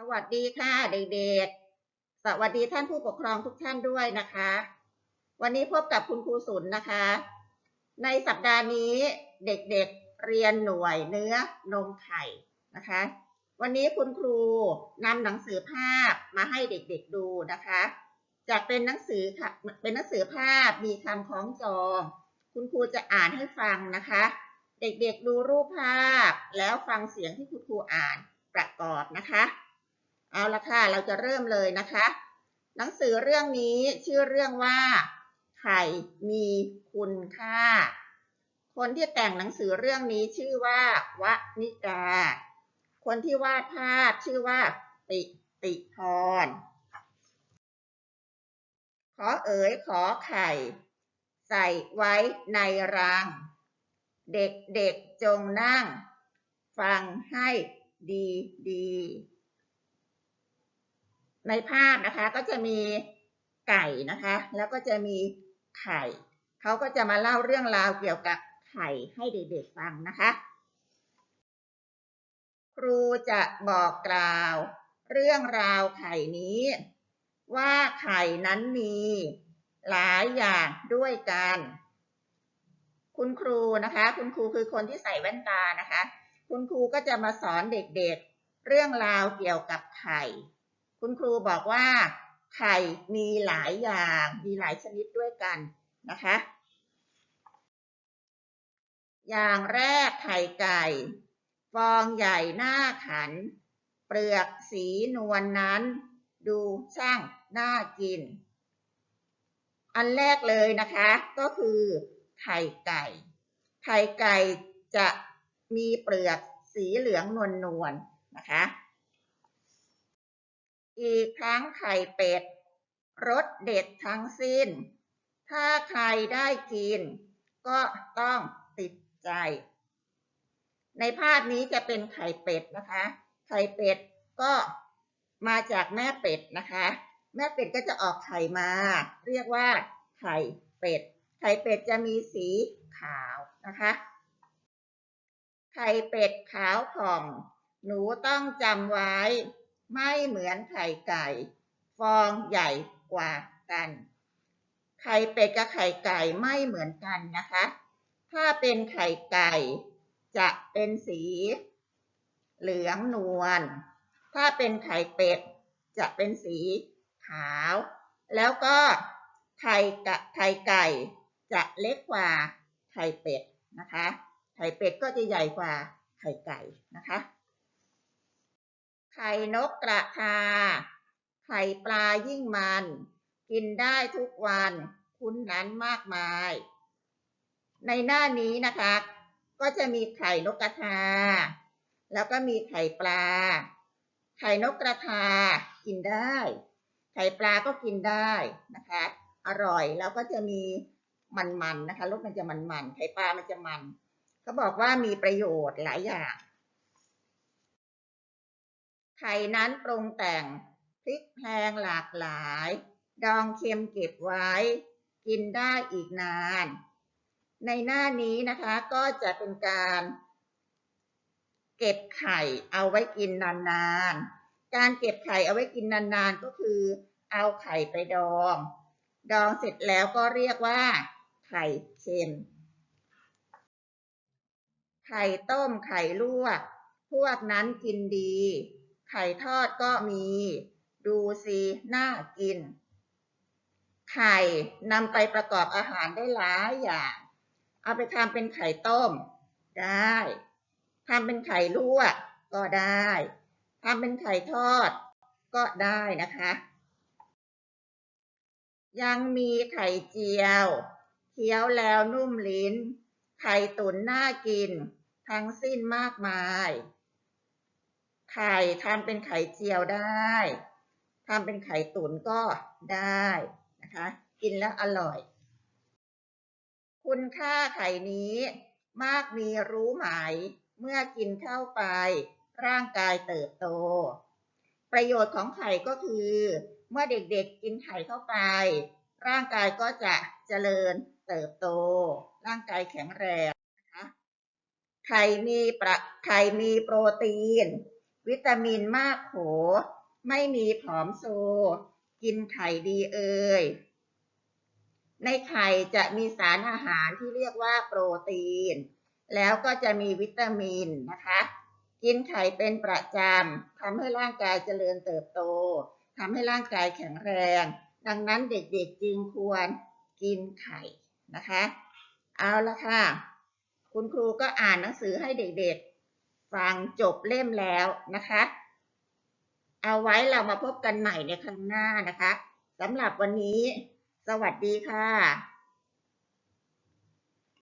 สวัสดีค่ะเด็กๆ สวัสดีท่านผู้ปกครองทุกท่านด้วยนะคะ วันนี้พบกับคุณครูสุนนะคะ ในสัปดาห์นี้เด็กๆเรียนหน่วยเนื้อนมไข่นะคะ วันนี้คุณครูนำหนังสือภาพมาให้เด็กๆดูนะคะจะเป็นหนังสือค่ะเป็นหนังสือภาพมีคำคล้องจอง คุณครูจะอ่านให้ฟังนะคะ เด็กๆดูรูปภาพแล้วฟังเสียงที่คุณครูอ่านประกอบนะคะ เอาละค่ะ เราจะเริ่มเลยนะคะ หนังสือเรื่องนี้ชื่อเรื่องว่า ไข่มีคุณค่า คนที่แต่งหนังสือเรื่องนี้ชื่อว่าวนิกา คนที่วาดภาพชื่อว่าติติพร ขอเอ๋ยขอไข่ ใส่ไว้ในรัง เด็กๆจงนั่ง ฟังให้ดีดีๆ ในภาพนะคะก็จะมีไก่นะคะ แล้วก็จะมีไข่เขาก็จะมาเล่าเรื่องราวเกี่ยวกับไข่ให้เด็กๆฟังนะคะ ครูจะบอกกล่าว เรื่องราวไข่นี้ ว่าไข่นั้นมีหลายอย่างด้วยกัน คุณครูนะคะ คุณครูคือคนที่ใส่แว่นตานะคะ คุณครูก็จะมาสอนเด็กๆ เรื่องราวเกี่ยวกับไข่ คุณครูบอกว่าไข่มีหลายอย่าง มีหลายชนิดด้วยกันนะคะ อย่างแรกไข่ไก่ ฟองใหญ่หน้าขัน เปลือกสีนวลนนั้น ดูช่างน่ากิน อันแรกเลยนะคะก็คือไข่ไก่ ไข่ไก่จะมีเปลือกสีเหลืองนวลนวลนะคะ อีกทั้งไข่เป็ดรสเด็ดทั้งสิ้น ถ้าใครได้กิน ก็ต้องติดใจ ในภาพนี้จะเป็นไข่เป็ดนะคะ ไข่เป็ดก็มาจากแม่เป็ดนะคะ แม่เป็ดก็จะออกไข่มา เรียกว่าไข่เป็ด ไข่เป็ดจะมีสีขาวนะคะ ไข่เป็ดขาวผ่อง หนูต้องจำไว้ ไม่เหมือนไข่ไก่ ฟองใหญ่กว่ากัน ไข่เป็ดกับไข่ไก่ไม่เหมือนกันนะคะ ถ้าเป็นไข่ไก่จะเป็นสี เหลืองนวล ถ้าเป็นไข่เป็ดจะเป็นสีขาว แล้วก็ไข่กะไข่ไก่จะเล็กกว่าไข่เป็ดนะคะ ไข่เป็ดก็จะใหญ่กว่าไข่ไก่นะคะ ไข่นกกระทา ไข่ปลายิ่งมัน กินได้ทุกวัน คุ้นนั้นมากมาย ในหน้านี้นะคะ ก็จะมีไข่นกกระทา แล้วก็มีไข่ปลา ไข่นกกระทากินได้ ไข่ปลาก็กินได้นะคะ อร่อยแล้วก็จะมีมันๆนะคะรสมันจะมันๆไข่ปลามันจะมัน เขาบอกว่ามีประโยชน์หลายอย่าง ไข่นั้นปรุงแต่งพริกแพงหลากหลาย ดองเค็มเก็บไว้ กินได้อีกนาน ในหน้านี้นะคะก็จะเป็นการ เก็บไข่เอาไว้กินนานๆ การเก็บไข่เอาไว้กินนานๆ ก็คือ เอาไข่ไปดอง ดองเสร็จแล้วก็เรียกว่า ไข่เค็มไข่ต้มไข่ลวก พวกนั้นกินดี ไข่ทอดก็มี ดูสิน่ากิน ไข่นำไปประกอบอาหารได้หลายอย่าง เอาไปทำเป็นไข่ต้ม ได้ทำเป็นไข่ลวกก็ได้ทำเป็นไข่ทอด ก็ได้นะคะ ยังมีไข่เจียวเคี้ยวแล้วนุ่มลิ้น ไข่ตุ๋นน่ากิน ทั้งสิ้นมากมาย ไข่ทำเป็นไข่เจียวได้ทำเป็นไข่ตุ๋นก็ได้นะคะ กินแล้วอร่อย คุณค่าไข่นี้มากมีรู้ไหม เมื่อกินเข้าไป ร่างกายเติบโต ประโยชน์ของไข่ก็คือ เมื่อเด็กๆกินไข่เข้าไป ร่างกายก็จะเจริญเติบโต ร่างกายแข็งแรงนะคะไข่มีประไข่มีโปรตีน วิตามินมากโข ไม่มีผอมโซ กินไข่ดีเอ่ย ในไข่จะมีสารอาหารที่เรียกว่าโปรตีน แล้วก็จะมีวิตามินนะคะ กินไข่เป็นประจำทำให้ร่างกายเจริญเติบโตทำให้ร่างกายแข็งแรง ดังนั้นเด็กๆจึงควรกินไข่นะคะ เอาละค่ะ คุณครูก็อ่านหนังสือให้เด็กๆ ฟังจบเล่มแล้วนะคะ เอาไว้เรามาพบกันใหม่ในครั้งหน้านะคะสำหรับวันนี้ สวัสดีค่ะ